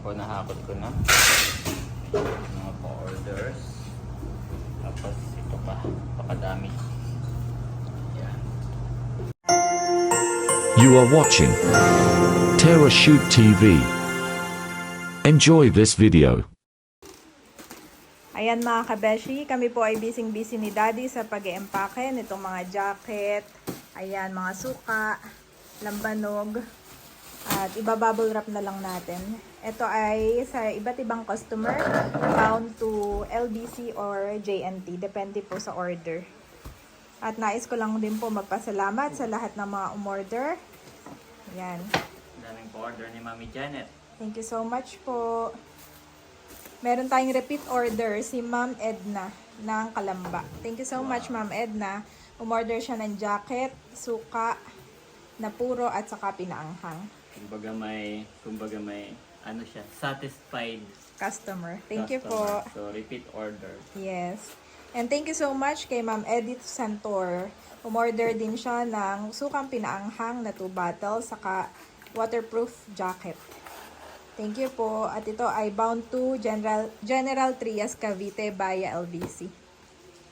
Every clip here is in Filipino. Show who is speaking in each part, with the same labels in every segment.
Speaker 1: po, nahakot ko na. Mga pa-orders. Tapos ito pa, pakadami. Yan.
Speaker 2: You are watching Terra Shoot TV. Enjoy this video.
Speaker 3: Ayan mga kabeshi, kami po ay busy-busy ni Daddy sa pag empake nitong mga jacket, ayan mga suka, lambanog, at iba-bubble wrap na lang natin. Ito ay sa iba't ibang customer, bound to LBC or JNT, depende po sa order. At nais ko lang din po magpasalamat sa lahat ng mga umorder. Ayan.
Speaker 1: Daming pa-order ni Mami Janet.
Speaker 3: Thank you so much po. Meron tayong repeat order, si Ma'am Edna ng Kalamba. Thank you so much, Ma'am Edna. Umorder siya ng jacket, suka, na puro at saka pinaanghang.
Speaker 1: Kumbaga may, kumbaga may, ano siya, satisfied
Speaker 3: Customer. Thank you po.
Speaker 1: So, repeat order.
Speaker 3: Yes. And thank you so much kay Ma'am Edith Santor. Umorder din siya ng sukang pinaanghang na 2 bottles, saka waterproof jacket. Thank you po. At ito ay bound to General, General Trias Cavite via LBC.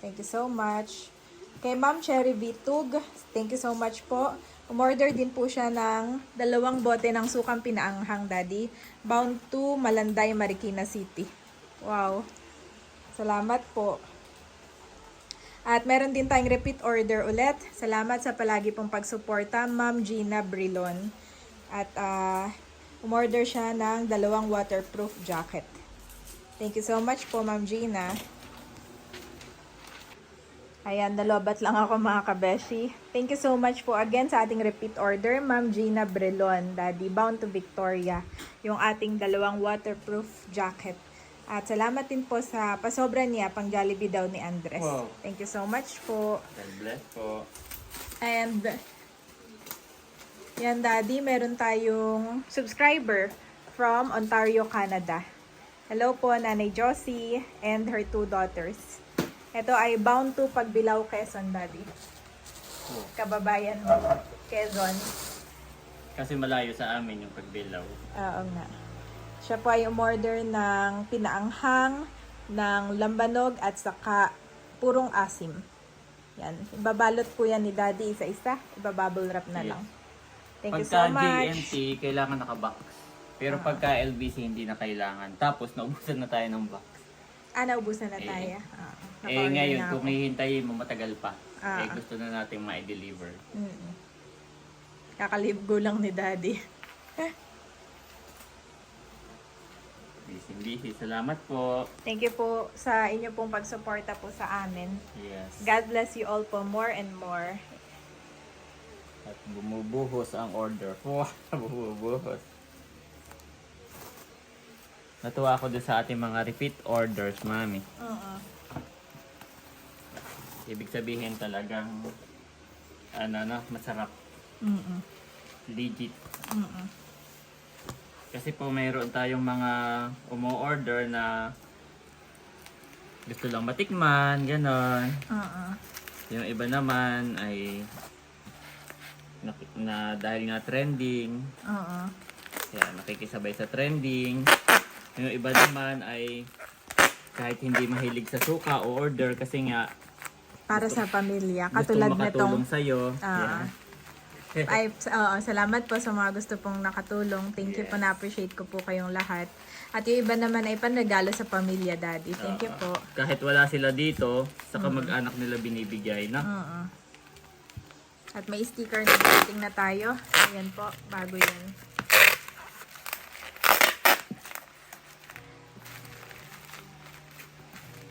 Speaker 3: Thank you so much. Kay Ma'am Cherry Vitug, thank you so much po. Umorder din po siya ng dalawang bote ng sukang pinaanghang, Daddy. Bound to Malanday, Marikina City. Wow. Salamat po. At meron din tayong repeat order ulit. Salamat sa palagi pong pagsuporta, Ma'am Gina Brilon. At ah, umorder siya ng dalawang waterproof jacket. Thank you so much po, Ma'am Gina. Ayan, nalobat lang ako mga kabeshi. Thank you so much po again sa ating repeat order, Ma'am Gina Brilon, Daddy Bound to Victoria, yung ating dalawang waterproof jacket. At salamat din po sa pasobra niya pang Jollibee daw ni Andres.
Speaker 1: Wow.
Speaker 3: Thank you so much po.
Speaker 1: God bless po.
Speaker 3: And yan daddy, meron tayong subscriber from Ontario, Canada. Hello po, Nanay Josie and her two daughters. Ito ay bound to Pagbilao, Quezon, daddy.
Speaker 1: Oh.
Speaker 3: Kababayan mo, Quezon.
Speaker 1: Kasi malayo sa amin yung pagbilaw.
Speaker 3: Oo nga. Siya po ay umorder ng pinaanghang, ng lambanog at saka purong asim. Yan. Ibabalot po yan ni daddy isa-isa. Ibabubble wrap na
Speaker 1: Yes.
Speaker 3: lang. Thank you
Speaker 1: pagka
Speaker 3: so much. Ah.
Speaker 1: JNT, kailangan nakabox. Pero pagka LBC, hindi na kailangan. Tapos, naubusan na tayo ng box.
Speaker 3: Ah, naubusan na
Speaker 1: Eh,
Speaker 3: tayo. Ah,
Speaker 1: Eh ngayon,
Speaker 3: na
Speaker 1: kung hihintayin mo matagal pa,
Speaker 3: Ah.
Speaker 1: eh gusto na natin ma-deliver.
Speaker 3: Mm-mm. Kakalibgo lang ni daddy.
Speaker 1: Busy. Salamat po.
Speaker 3: Thank you po sa inyo pong pagsuporta po sa amin.
Speaker 1: Yes.
Speaker 3: God bless you all po more and more.
Speaker 1: At bumubuhos ang order. Wow, bumubuhos. Natuwa ako doon sa ating mga repeat orders, mami.
Speaker 3: Oo.
Speaker 1: Ibig sabihin talagang ano no, masarap.
Speaker 3: Mm-mm.
Speaker 1: Legit.
Speaker 3: Mm-mm.
Speaker 1: Kasi po mayroon tayong mga umu-order na gusto lang matikman, ganon.
Speaker 3: Oo.
Speaker 1: Yung iba naman ay na, na dahil nga trending,
Speaker 3: Oo.
Speaker 1: kaya nakikisabay sa trending. Yung iba naman ay kahit hindi mahilig sa suka o order kasi nga
Speaker 3: Para sa pamilya.
Speaker 1: gusto
Speaker 3: Katulad
Speaker 1: makatulong
Speaker 3: nitong...
Speaker 1: sa'yo.
Speaker 3: Ah. Ay, oo, salamat po sa mga gusto pong nakatulong. Thank you po,
Speaker 1: Yes.
Speaker 3: na-appreciate ko po kayong lahat. At yung iba naman ay panregalo sa pamilya, Daddy. Thank you
Speaker 1: Oo.
Speaker 3: po.
Speaker 1: Kahit wala sila dito, sa kamag-anak nila binibigay na.
Speaker 3: Oo. At may sticker na dating na tayo. Ayan po, bago yan.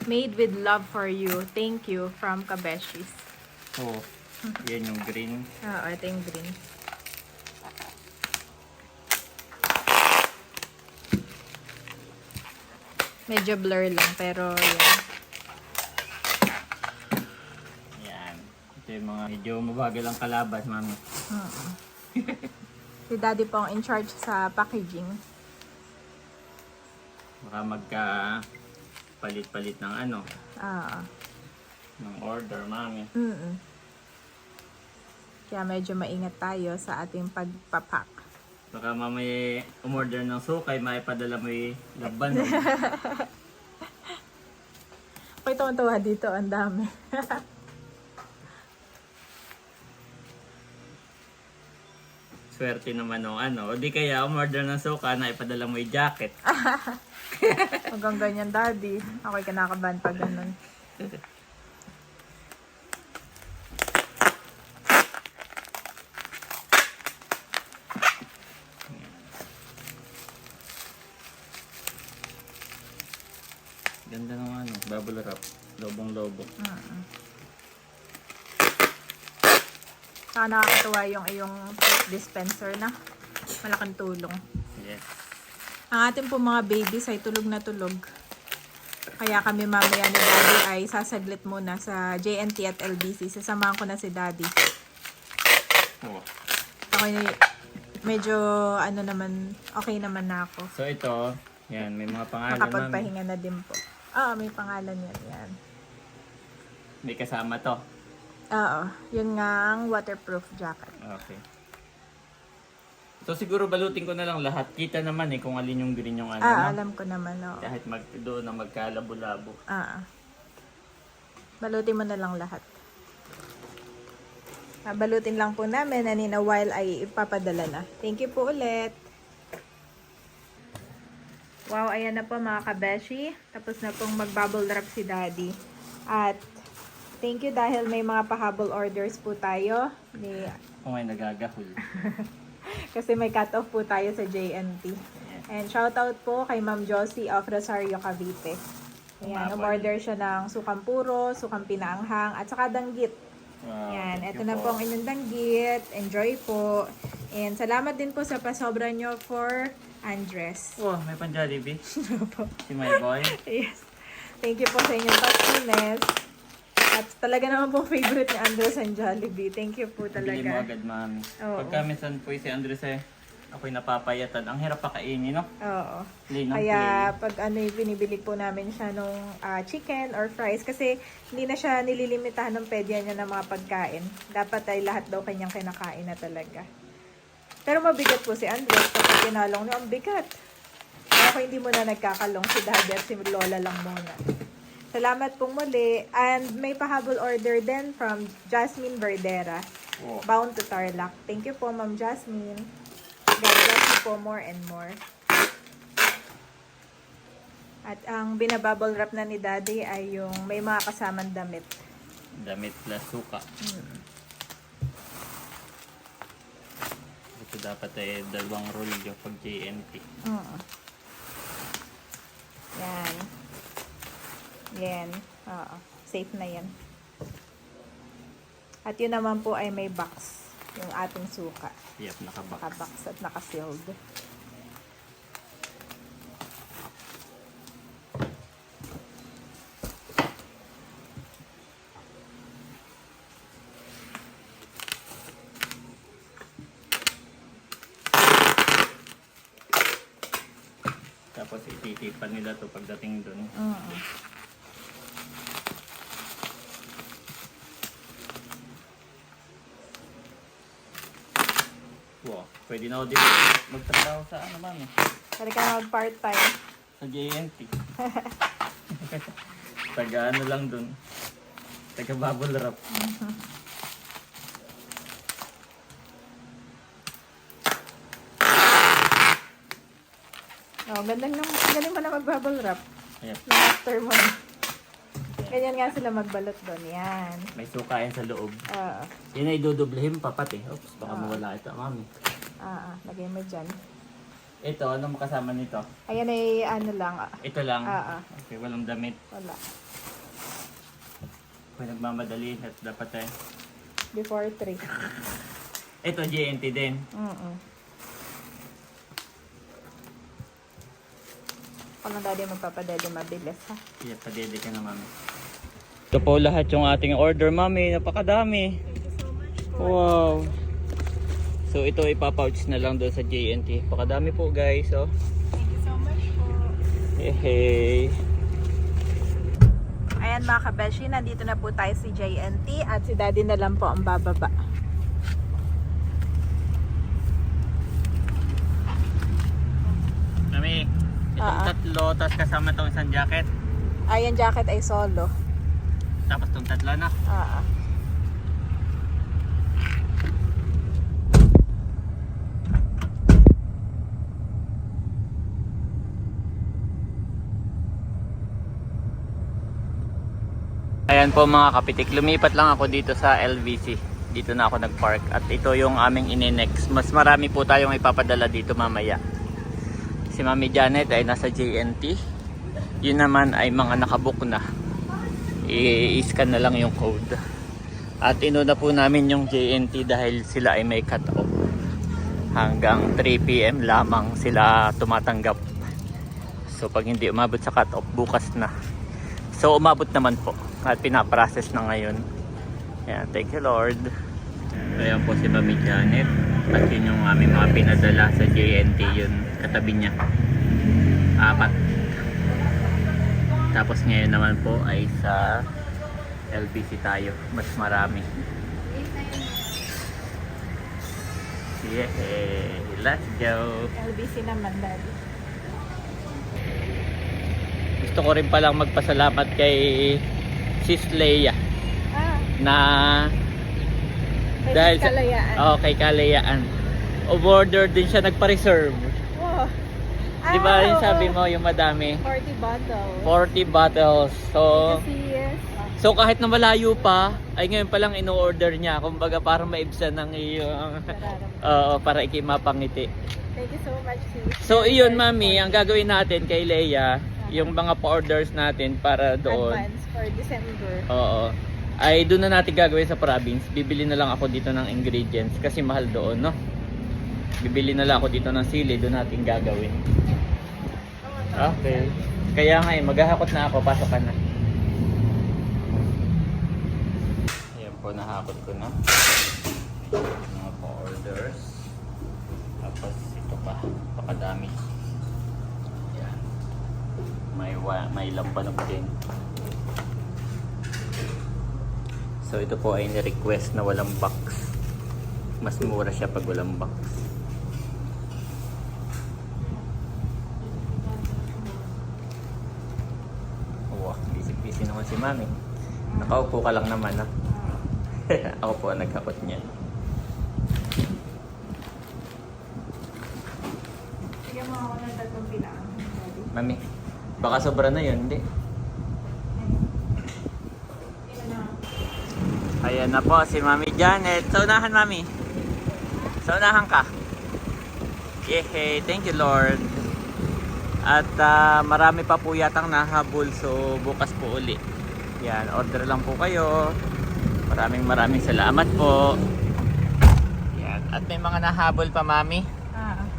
Speaker 3: Made with love for you. Thank you from Kabeshis.
Speaker 1: Oh, yan yung green.
Speaker 3: Oo, ito yung green. Medyo blur lang, pero yan.
Speaker 1: Yan. Ito yung mga medyo mabagal ang kalabas, mami.
Speaker 3: Oo. si daddy po ang in charge sa packaging.
Speaker 1: Baka magka palit-palit ng ano,
Speaker 3: Ah.
Speaker 1: ng order, mami.
Speaker 3: Mm Kaya medyo maingat tayo sa ating pagpapak.
Speaker 1: Baka mamaya umorder ng sukay, maipadala mo yung laban. no?
Speaker 3: Ako'y tuwan-tuwa dito, ang dami.
Speaker 1: Swerte naman o ano. O di kaya umorder ng suka na ipadala mo yung jacket.
Speaker 3: Hanggang ganyan, daddy. Ako'y kinakabahan pag ganun.
Speaker 1: Ganda ng ano, bubble wrap. Lobong-lobo.
Speaker 3: Saka nakakatuwa yung iyong dispenser na. Malaking tulong.
Speaker 1: Yes.
Speaker 3: Ang ating po mga babies ay tulog na tulog. Kaya kami mamaya ni Daddy ay sasaglit muna sa JNT at LBC. Sasamahan ko na si Daddy.
Speaker 1: Oh.
Speaker 3: Ako medyo ano naman, okay naman na ako.
Speaker 1: So ito, yan, may mga pangalan namin.
Speaker 3: Makapagpahinga na din po. Oo, may pangalan yan. yan.
Speaker 1: May kasama to.
Speaker 3: Oo, yun nga ang waterproof jacket.
Speaker 1: Okay. So siguro balutin ko na lang lahat. Kita naman eh kung alin yung green yung ano.
Speaker 3: Ah,
Speaker 1: no?
Speaker 3: alam ko naman, oo.
Speaker 1: Kahit mag, doon na magkalabo-labo.
Speaker 3: Ah. Balutin mo na lang lahat. Ah, balutin lang po namin na nina while ay ipapadala na. Thank you po ulit. Wow, ayan na po mga kabeshi. Tapos na pong mag-bubble wrap si daddy. At thank you dahil may mga pahabol orders po tayo. Ni,
Speaker 1: Kung may nagagahol.
Speaker 3: kasi may cut-off po tayo sa JNT. And shoutout po kay Ma'am Josie of Rosario, Cavite. Ayan, umorder siya ng sukang puro, sukang pinaanghang, at saka danggit.
Speaker 1: Wow,
Speaker 3: Yan,
Speaker 1: thank
Speaker 3: ito na po ang inyong danggit. Enjoy po. And salamat din po sa pasobra nyo for Andres.
Speaker 1: Wow, may pan Jollibee.
Speaker 3: Opo.
Speaker 1: Si my boy.
Speaker 3: yes. Thank you po sa inyong thoughtfulness. At talaga naman po favorite ni Andres ang Jollibee. Thank you po
Speaker 1: Bili mo
Speaker 3: talaga.
Speaker 1: agad.
Speaker 3: Oo.
Speaker 1: Pagka minsan po si Andres eh, ako'y napapayatan. Ang hirap pakainin, no?
Speaker 3: Oo.
Speaker 1: Play ng
Speaker 3: Kaya pag ano yung binibili po namin siya nung ah, chicken or fries kasi hindi na siya nililimitahan ng pedya niya ng mga pagkain. Dapat ay lahat daw kanyang kinakain na talaga. Pero mabigat po si Andres kapag kinalong niya, ang bigat. Kaya ako hindi muna nagkakalong si Daddy at si Lola lang muna. Salamat pong muli. And may pahabol order din from Jasmine Verdera.
Speaker 1: Oh.
Speaker 3: Bound to Tarlac. Thank you po, Ma'am Jasmine. God bless you po more and more. At ang binabubble wrap na ni Daddy ay yung may mga kasamang damit.
Speaker 1: Damit plus suka. Ito dapat ay dalawang roll yung pag JNT.
Speaker 3: Mm. Yan. Yan. Oo. Safe na yan. At yun naman po ay may box. Yung ating suka.
Speaker 1: Yep, nakabox.
Speaker 3: Naka-box at naka-sealed.
Speaker 1: Tapos ititipan nila to pagdating dun.
Speaker 3: Mm.
Speaker 1: Wow, pwede na ako din magtrabaho sa ano mami.
Speaker 3: Pwede ka na mag-part-time.
Speaker 1: Sa JNT. Taga ano lang dun. Taga bubble wrap.
Speaker 3: Oh, gandang nang galing mo na mag-bubble wrap.
Speaker 1: Yep.
Speaker 3: After mo. Ganyan nga sila magbalot doon. Yan.
Speaker 1: May suka yan sa loob.
Speaker 3: Oo.
Speaker 1: Yan ay dudublehin pa pati. Oops, baka mawala ito mami.
Speaker 3: Ah, ah, lagay mo dyan.
Speaker 1: Ito, ano makasama nito?
Speaker 3: Ayan ay ano lang. ah,
Speaker 1: Ito lang.
Speaker 3: Ah, ah.
Speaker 1: Okay, walang damit.
Speaker 3: Wala.
Speaker 1: Kung nagmamadali at dapat eh.
Speaker 3: Before 3.
Speaker 1: Ito, JNT din.
Speaker 3: Mm-mm. Ako lang daddy magpapadali mabilis ha.
Speaker 1: Iya, padede ka na, mami. Ito po lahat yung ating order, mami. Napakadami. Wow. So ito ipapouch na lang doon sa JNT. Pakadami po guys. Oh.
Speaker 3: Thank you so much po.
Speaker 1: Hey, hey.
Speaker 3: Ayan mga kabeshi, nandito na po tayo si JNT at si Daddy na lang po ang bababa.
Speaker 1: Kami, itong
Speaker 3: uh -huh.
Speaker 1: tatlo, tapos kasama itong isang jacket.
Speaker 3: Ayan, jacket ay solo.
Speaker 1: Tapos itong tatlo na.
Speaker 3: Oo. Uh ah, -huh.
Speaker 1: Ayan po mga kapitik, lumipat lang ako dito sa LVC. Dito na ako nagpark at ito yung aming ininex. Mas marami po tayong ipapadala dito mamaya. Si Mami Janet ay nasa JNT. Yun naman ay mga nakabook na. I-scan na lang yung code. At inuna po namin yung JNT dahil sila ay may cut off. Hanggang 3pm lamang sila tumatanggap. So pag hindi umabot sa cut off, bukas na. So umabot naman po at pinaprocess na ngayon. Ayan, thank you Lord. Ayan po si Mami Janet at yun yung aming mga pinadala sa JNT yun katabi niya. Apat. Tapos ngayon naman po ay sa LBC tayo. Mas marami. Yeah, let's go.
Speaker 3: LBC naman, daddy.
Speaker 1: Gusto ko rin palang magpasalamat kay Sis Leia
Speaker 3: Ah,
Speaker 1: na
Speaker 3: may
Speaker 1: Dahil sa-
Speaker 3: kalayaan.
Speaker 1: oh, kay Kalayaan. Order din siya nagpa-reserve.
Speaker 3: Wow.
Speaker 1: Di ba
Speaker 3: Ah,
Speaker 1: yung sabi mo yung madami?
Speaker 3: 40 bottles.
Speaker 1: 40 bottles. So,
Speaker 3: yes.
Speaker 1: so kahit na malayo pa, ay ngayon pa lang ino-order niya. Kumbaga para maibsan ng iyong. Oo, para ikimapangiti.
Speaker 3: Thank you so much, sis.
Speaker 1: So iyon mami, ang gagawin natin kay Leia, yung mga pa-orders natin para doon.
Speaker 3: Advance for December.
Speaker 1: Oo. Ay doon na natin gagawin sa province. Bibili na lang ako dito ng ingredients kasi mahal doon, no? Bibili na lang ako dito ng sili, doon natin gagawin. Okay. Kaya nga eh, maghahakot na ako, pasok ka na. Ayan po, nahakot ko na. Mga pa-orders. Tapos ito pa, pakadami. May, wa- may lambanog din. So ito po ay ni-request na walang box. Mas mura siya pag walang box. Wow, busy-busy naman si Mami. Nakaupo ka lang naman, ha? Ako po ang naghakot niyan.
Speaker 3: Sige mo ako ng tatlong daddy.
Speaker 1: Mami, baka sobra na yun, hindi? Ayan na po si Mami Janet. Sa Mami. Sa ka. Yehey, thank you Lord. At ah, marami pa po yatang nahabol so bukas po uli. Yan, order lang po kayo. Maraming maraming salamat po. Yan. At may mga nahabol pa, Mami.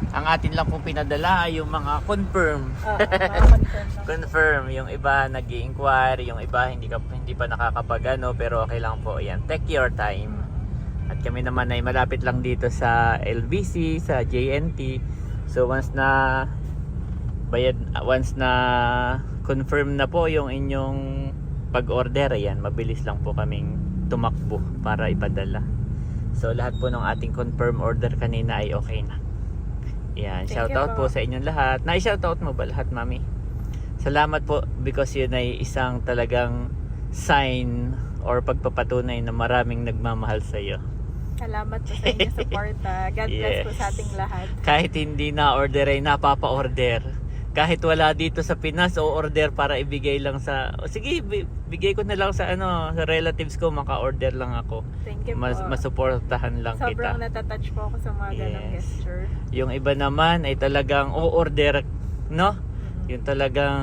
Speaker 3: Ah,
Speaker 1: Ang atin lang po pinadala ay yung mga confirm.
Speaker 3: oo, makakonfirm lang.
Speaker 1: confirm yung iba nag inquire yung iba hindi ka hindi pa nakakapagano pero okay lang po. Yan take your time. At kami naman ay malapit lang dito sa LBC sa JNT so once na bayad once na confirm na po yung inyong pag-order ayan mabilis lang po kaming tumakbo para ipadala. So lahat po ng ating confirm order kanina ay okay na yan
Speaker 3: Thank
Speaker 1: shout
Speaker 3: you
Speaker 1: out
Speaker 3: po.
Speaker 1: po sa inyong lahat na shout out mo ba lahat mami Salamat po because yun ay isang talagang sign or pagpapatunay na maraming nagmamahal sa iyo.
Speaker 3: Salamat po sa inyong suporta. God bless po
Speaker 1: Yes.
Speaker 3: sa ating lahat.
Speaker 1: Kahit hindi na order ay napapa-order. Kahit wala dito sa Pinas o order para ibigay lang sa o sige bi- bigay ko na lang sa ano sa relatives ko maka-order lang ako.
Speaker 3: Thank you
Speaker 1: Mas
Speaker 3: po.
Speaker 1: masuportahan lang
Speaker 3: Sobrang
Speaker 1: kita.
Speaker 3: natatouch po ako sa mga ganong
Speaker 1: Yes.
Speaker 3: gesture.
Speaker 1: Yung iba naman ay talagang o-order no? Yung talagang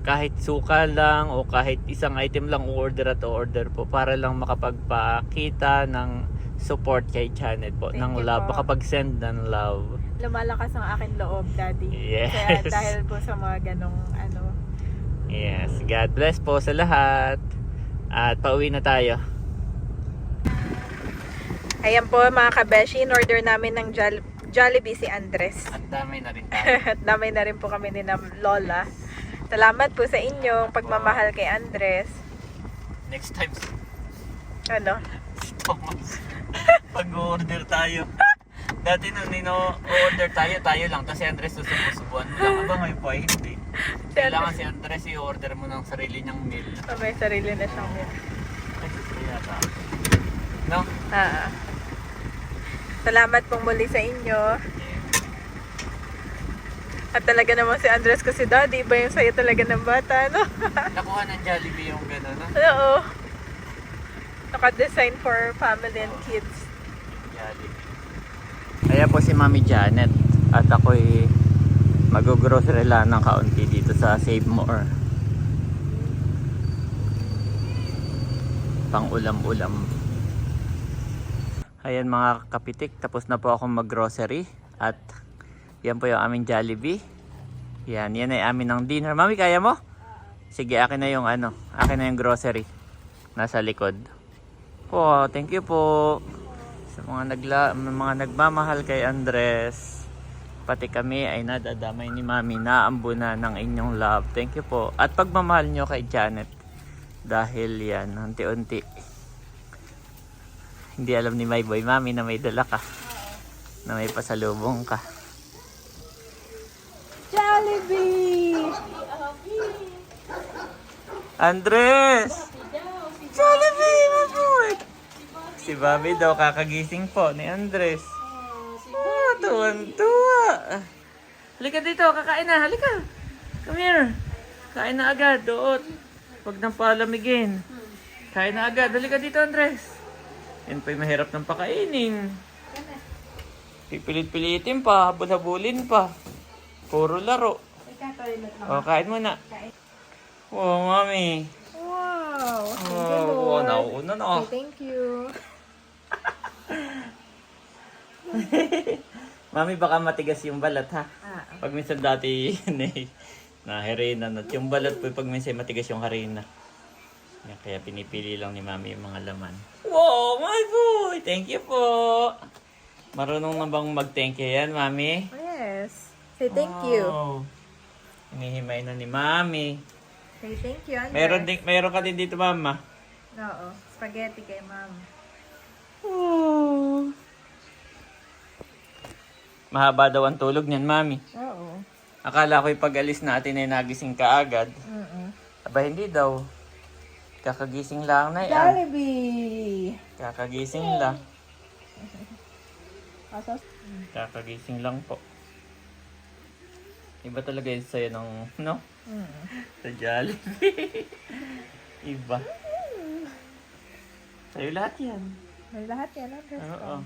Speaker 1: kahit suka lang o kahit isang item lang order at order po para lang makapagpakita ng support kay Janet po
Speaker 3: Thank
Speaker 1: ng love
Speaker 3: po.
Speaker 1: makapag-send ng love
Speaker 3: Lumalakas ang akin loob, Daddy.
Speaker 1: Yes.
Speaker 3: Kaya dahil po sa mga ganong ano.
Speaker 1: yes God bless po sa lahat at pauwi na tayo
Speaker 3: Ayan po mga kabeshi, in order namin ng Jol- Jollibee si Andres.
Speaker 1: at dami na rin
Speaker 3: At damay na rin po kami ni na Lola. Salamat po sa inyong pagmamahal kay Andres.
Speaker 1: next time
Speaker 3: Ano?
Speaker 1: Thomas pag-order tayo Dati nung nino-order tayo, tayo lang. Tapos si Andres susubuan mo lang. Aba ngayon po ay hindi. Kailangan si Andres i-order mo ng sarili niyang meal.
Speaker 3: Oh, may sarili na siyang meal.
Speaker 1: Ay, yata. No?
Speaker 3: Ah. Salamat pong muli sa inyo. At talaga naman si Andres kasi daddy, iba yung sayo talaga ng bata, no?
Speaker 1: Nakuha ng Jollibee yung gano'n, no?
Speaker 3: Oo. Naka-design for family and kids.
Speaker 1: Jollibee. Kaya po si Mami Janet at ako'y mag-grocery lang ng kaunti dito sa Save More. Pang ulam-ulam. Ayan mga kapitik, tapos na po akong mag-grocery at yan po yung aming Jollibee. Yan, yan ay amin ng dinner. Mami, kaya mo? Sige, akin na yung ano, akin na yung grocery. Nasa likod. Po, thank you po sa mga nagla mga nagmamahal kay Andres. Pati kami ay nadadamay ni Mami na ambuna ng inyong love. Thank you po. At pagmamahal nyo kay Janet. Dahil yan, unti-unti. Hindi alam ni My Boy Mami na may dala ka. Na may pasalubong ka.
Speaker 3: Jollibee!
Speaker 1: Andres! Si Bobby daw kakagising po ni Andres. Ah, tuwan-tuwa. Halika dito, kakain na. Halika. Come here. Kain na agad, doot. Huwag nang palamigin. Kain na agad. Halika dito, Andres. Yan pa'y mahirap ng pakainin. Pipilit-pilitin pa, habol-habulin pa. Puro laro. O, kain mo na. Wow, mami.
Speaker 3: Wow! Thank you,
Speaker 1: Oh, wow,
Speaker 3: Lord.
Speaker 1: nauuna na.
Speaker 3: Okay, thank you.
Speaker 1: Mami, baka matigas yung balat, ha?
Speaker 3: Ah,
Speaker 1: Pag minsan dati, eh, na harina na. Yung balat po, pag minsan matigas yung harina. Yan, kaya pinipili lang ni Mami yung mga laman. Wow, my boy! Thank you po! Marunong na bang mag-thank you yan, Mami?
Speaker 3: yes. Say thank you.
Speaker 1: Wow. Hinihimay na ni Mami.
Speaker 3: Say thank you, Andres.
Speaker 1: Meron, din, meron ka din dito, Mama.
Speaker 3: Oo. Spaghetti kay ma'am.
Speaker 1: Oh. Mahaba daw ang tulog niyan, Mami.
Speaker 3: Oo.
Speaker 1: Akala ko'y pag-alis natin ay nagising ka agad.
Speaker 3: Mm-mm.
Speaker 1: Aba, hindi daw. Kakagising lang na yan.
Speaker 3: Jollibee!
Speaker 1: Kakagising lang.
Speaker 3: Asas?
Speaker 1: Kakagising lang po. Iba talaga yun sa'yo ng, no?
Speaker 3: Mm.
Speaker 1: Sa Jollibee. Iba. Sa'yo lahat yan.
Speaker 3: May lahat yan, Andres.
Speaker 1: Oo.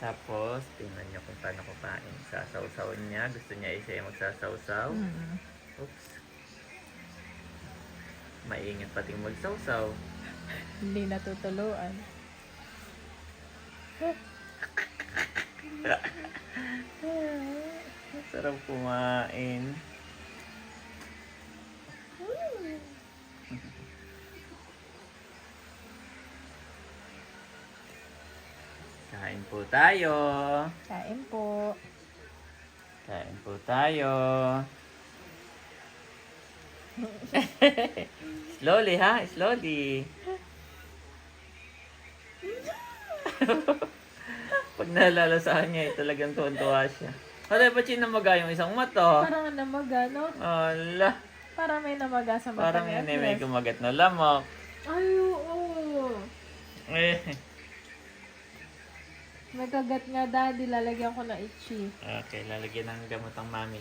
Speaker 1: Tapos, tingnan niyo kung paano kumain. Sasaw-saw niya. Gusto niya isa yung magsasaw-saw.
Speaker 3: Mm.
Speaker 1: Oops. Maingit pating magsaw-saw.
Speaker 3: Hindi natutuluan.
Speaker 1: Sarap kumain. Kain po tayo.
Speaker 3: Kain po.
Speaker 1: Kain po tayo. slowly ha, slowly. Pag naalala sa kanya, eh, talagang tuwan-tuwa siya. Wala pa namaga yung isang mata.
Speaker 3: Parang namaga, no?
Speaker 1: Ala,
Speaker 3: Parang may namaga sa mata
Speaker 1: parang yun eh, may kumagat na lamok.
Speaker 3: Ay, oo.
Speaker 1: Eh,
Speaker 3: May kagat nga daddy, lalagyan ko na itchy.
Speaker 1: okay, lalagyan ng gamot ang mami.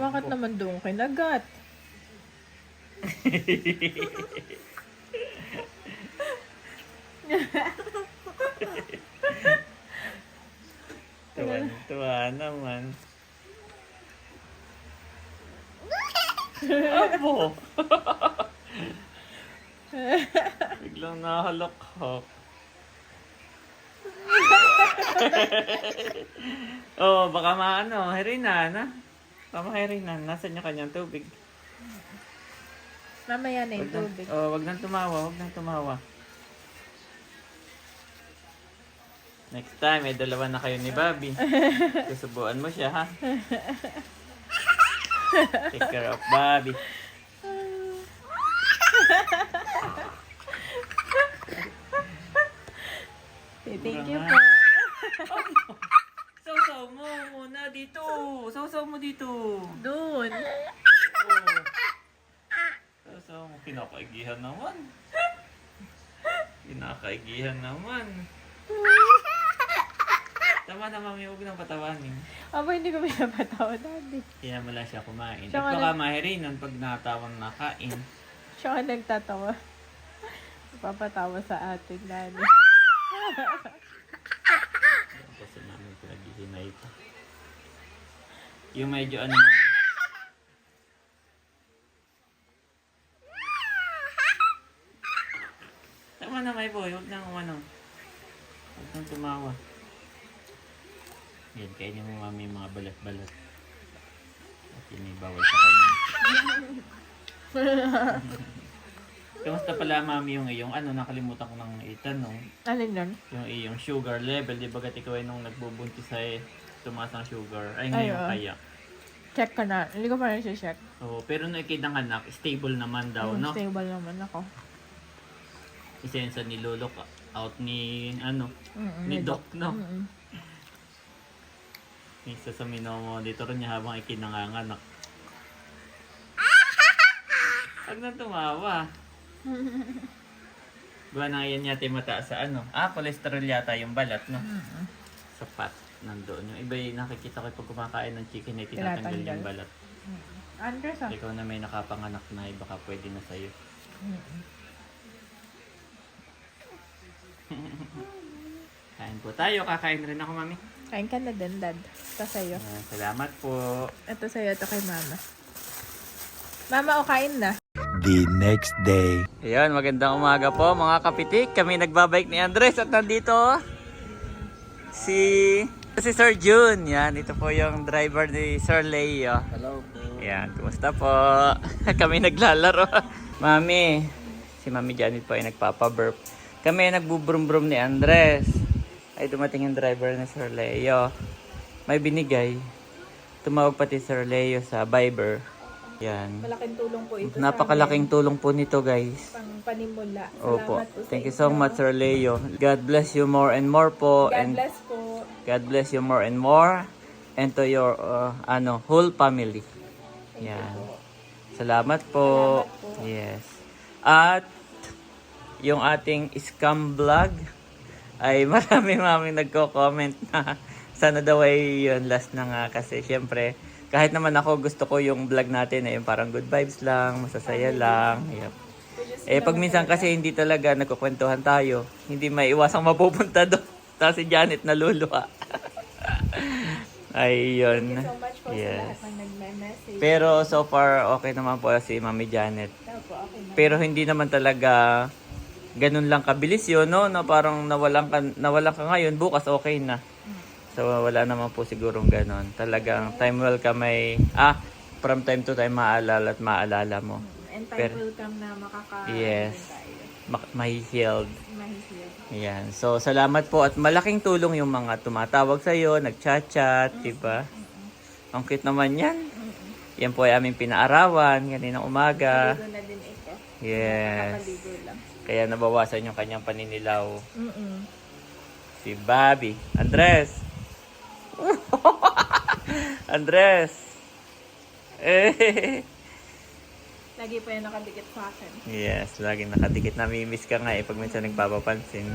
Speaker 3: Bakit naman doon kinagat?
Speaker 1: Tuwan-tuwa naman. Abo! Biglang nahalok-hok. oh, baka maano, Herina, na? Tama Herina, nasan yung kanyang tubig?
Speaker 3: Mamaya na yung
Speaker 1: Wag
Speaker 3: tubig.
Speaker 1: Oh, wag nang tumawa, wag nang tumawa. Next time, may dalawa na kayo ni Bobby. Susubuan mo siya, ha? Take care of Bobby.
Speaker 3: Thank you po.
Speaker 1: Sausaw mo muna dito. Sausaw mo dito.
Speaker 3: Doon.
Speaker 1: Oh. Sausaw mo. Kinakaigihan naman. Kinakaigihan naman. Tama na mami, huwag nang patawanin.
Speaker 3: Aba, hindi ko pinapatawa
Speaker 1: mo lang siya kumain.
Speaker 3: Siya
Speaker 1: At
Speaker 3: nga
Speaker 1: baka
Speaker 3: nag-
Speaker 1: mahirinan pag natawang nakain.
Speaker 3: Siya ka nagtatawa. Papatawa sa atin daddy.
Speaker 1: Kasi namin pinaghihinay ito. Yung medyo ano na. Tama na may boy, huwag nang umano. Huwag nang tumawa. Yan, kainin mo mami mga balat-balat. At yun may bawal sa kanya. Kamusta pala mami yung iyong ano, nakalimutan ko nang itanong.
Speaker 3: Alin yun?
Speaker 1: Yung iyong sugar level, di ba gat ikaw ay nung nagbubuntis ay tumaas ang sugar. Ay
Speaker 3: Ay,
Speaker 1: ngayon
Speaker 3: oo.
Speaker 1: kaya.
Speaker 3: Check ka na. Hindi ko pa rin check.
Speaker 1: Oo, pero nung ikidang anak, stable naman daw,
Speaker 3: Mm,
Speaker 1: no?
Speaker 3: Stable naman ako.
Speaker 1: Isensa ni Lolo ka- out ni, ano,
Speaker 3: Mm-mm,
Speaker 1: ni Doc, no?
Speaker 3: Mm-mm.
Speaker 1: Isa sa minomo dito rin niya habang ikinanganganak. Huwag nang tumawa. Gawa na yan yata yung mataas sa ano. Ah, cholesterol yata yung balat, no?
Speaker 3: Mm-mm.
Speaker 1: Sa fat nandoon. Yung iba yung nakikita ko pag kumakain ng chicken ay tinatanggal
Speaker 3: Tinatanggal.
Speaker 1: yung balat.
Speaker 3: Andres ah.
Speaker 1: Ikaw na may nakapanganak na, eh, baka pwede na sa'yo.
Speaker 3: Mm-mm.
Speaker 1: Kain po tayo. Kakain rin ako, mami.
Speaker 3: Kain ka na din, dad. Ito sa'yo.
Speaker 1: Ah, salamat po.
Speaker 3: Ito sa'yo, ito kay mama. Mama, o kain na.
Speaker 4: The next day.
Speaker 1: Ayan, magandang umaga po mga kapitik. Kami nagbabike ni Andres at nandito si si Sir June. Yan, ito po yung driver ni Sir Leo.
Speaker 4: Hello po.
Speaker 1: Yan, kumusta po? Kami naglalaro. Mami, si Mami Janet po ay nagpapaburp. Kami ay nagbubrum-brum ni Andres. Ay dumating yung driver ni Sir Leo. May binigay. Tumawag pati Sir Leo sa Viber. Yan.
Speaker 3: Malaking tulong po ito
Speaker 1: Napakalaking tulong po nito guys.
Speaker 3: Pang panimula.
Speaker 1: Opo.
Speaker 3: Po
Speaker 1: Thank you so much Sir Leo. God bless you more and more po.
Speaker 3: God
Speaker 1: and
Speaker 3: bless po.
Speaker 1: God bless you more and more. And to your uh, ano whole family. Yan. Salamat po.
Speaker 3: Salamat po.
Speaker 1: Yes. At yung ating scam vlog ay marami mami nagko-comment na sana daw ay yun last na nga kasi syempre kahit naman ako gusto ko yung vlog natin ay yung parang good vibes lang, masasaya lang. Yep. Eh pag minsan kasi hindi talaga nagkukwentuhan tayo, hindi maiwasang mapupunta doon. Tapos si Janet naluluha. Ay, yun.
Speaker 3: Thank you so much po sa
Speaker 1: Yes.
Speaker 3: lahat ng nagme-message.
Speaker 1: Pero so far, okay naman po si Mami Janet.
Speaker 3: Opo, okay na.
Speaker 1: Pero hindi naman talaga ganun lang kabilis yun, no? Na parang nawalan ka, nawalan ka ngayon, bukas okay na. So wala naman po sigurong ganun. Talagang time will ka may, ah, from time to time maalala at maalala mo.
Speaker 3: And time
Speaker 1: pero-
Speaker 3: will come na makaka
Speaker 1: Yes. Ma- may healed.
Speaker 3: Mahihil.
Speaker 1: Yan. So, salamat po at malaking tulong yung mga tumatawag sa iyo, nagchat-chat, di ba? Ang cute naman yan. Yan po ay aming pinaarawan kaninang umaga.
Speaker 3: Paligo na din ito.
Speaker 1: Yes.
Speaker 3: Lang.
Speaker 1: Kaya nabawasan yung kanyang paninilaw.
Speaker 3: Mm-mm.
Speaker 1: Si Bobby. Andres! Andres! Eh.
Speaker 3: Lagi pa yan nakadikit sa akin.
Speaker 1: Yes, laging nakadikit. Namimiss ka nga eh pag minsan nagpapapansin.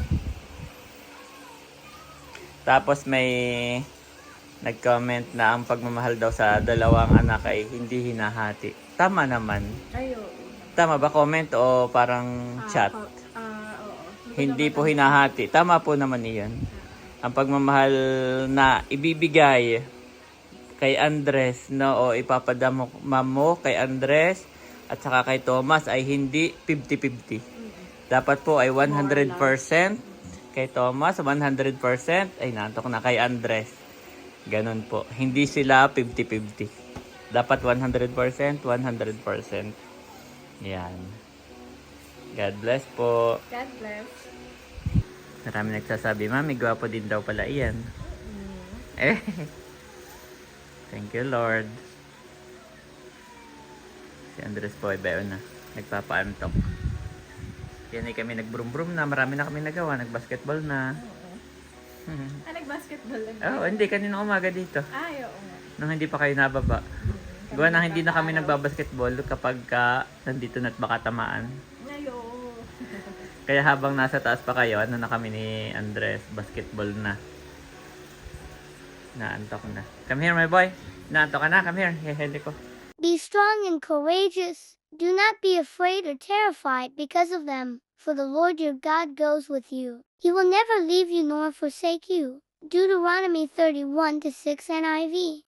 Speaker 1: Tapos may nag-comment na ang pagmamahal daw sa dalawang anak ay hindi hinahati. Tama naman.
Speaker 3: Ay, oo.
Speaker 1: Tama ba comment o parang
Speaker 3: Ah,
Speaker 1: chat?
Speaker 3: ko- Ah, oo.
Speaker 1: Hindi po hinahati. Tama po naman iyan. Ang pagmamahal na ibibigay kay Andres no o ipapadamo mo kay Andres at saka kay Thomas ay hindi 50-50. Dapat po ay 100% kay Thomas, 100% ay nantok na kay Andres. Ganun po. Hindi sila 50-50. Dapat 100%, 100%. Yan. God bless po.
Speaker 3: God bless.
Speaker 1: Marami nagsasabi, Mami, gwapo din daw pala iyan.
Speaker 3: Mm.
Speaker 1: Eh. Thank you, Lord. Si Andres po ay bayo na. Nagpapaantok. Yan ay kami nagbrum-brum na. Marami na kami nagawa. Nagbasketball na.
Speaker 3: Ah, nag-basketball lang.
Speaker 1: Oh, hindi. Kanina umaga dito.
Speaker 3: Ay, oo nga.
Speaker 1: Nung hindi pa kayo nababa. Gawa na hindi na kami nagbabasketball kapag ka nandito na't baka tamaan. Kaya habang nasa taas pa kayo, ano na kami ni Andres, basketball na. Naantok na. Come here, my boy. Naantok ka na. Come here. Hehele ko.
Speaker 5: Be strong and courageous. Do not be afraid or terrified because of them, for the Lord your God goes with you. He will never leave you nor forsake you. Deuteronomy 31 to 6 NIV.